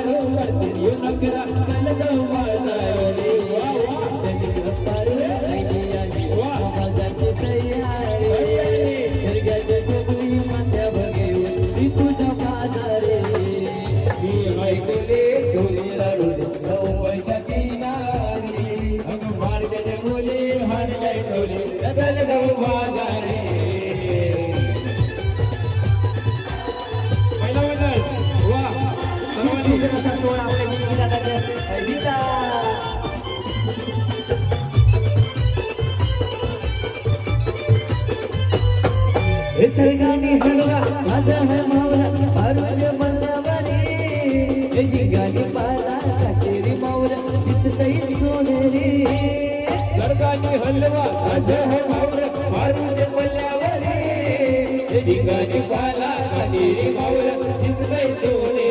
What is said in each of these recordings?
I don't going to be able to. I don't going to be able to गाणी हलवा माझा है मावळा आरोग्य बनवारी गाणी पाला काटेरी मावळा दिसतही सोनेरी गाणी हलवा माझा है आरोग्य बनवारी गाणी पाला काटेरी मावळा दिसतही सोनेरी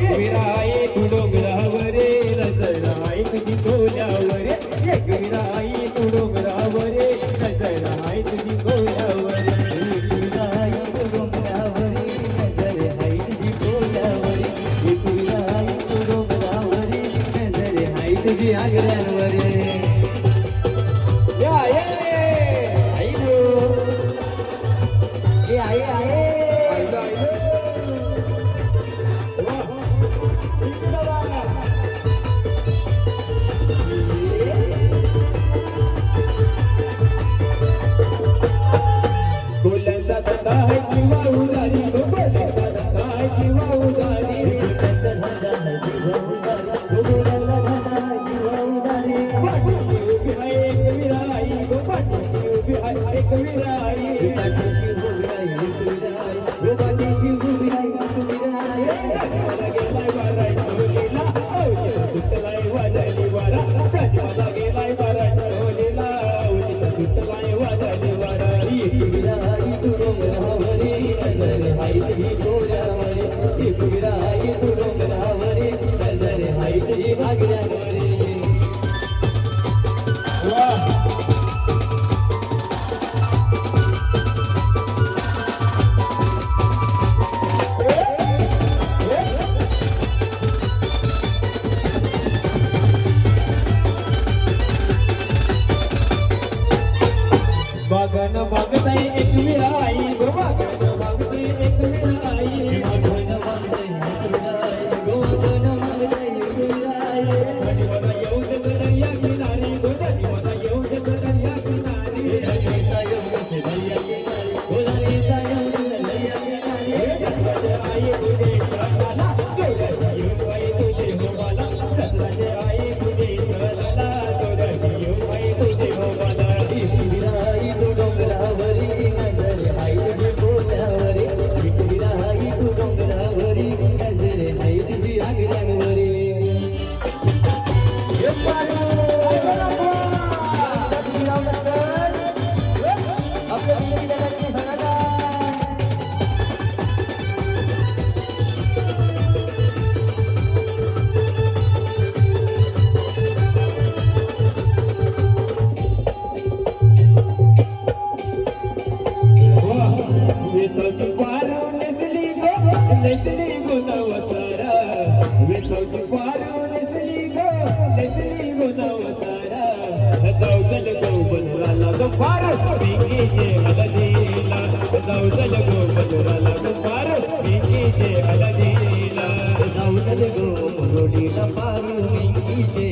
गिराई डोंगरावरे रसराई तुझी कोल्यावरे गिराई वाजली वारा ભગતઈ એક વિરાઈ ગોવા लसरी गुणवसारा विसौत पारून श्री गो लसरी गुणवसारा दौदल गोपनुराला गोपार पिकेचे हलदीला पारू पिकेचे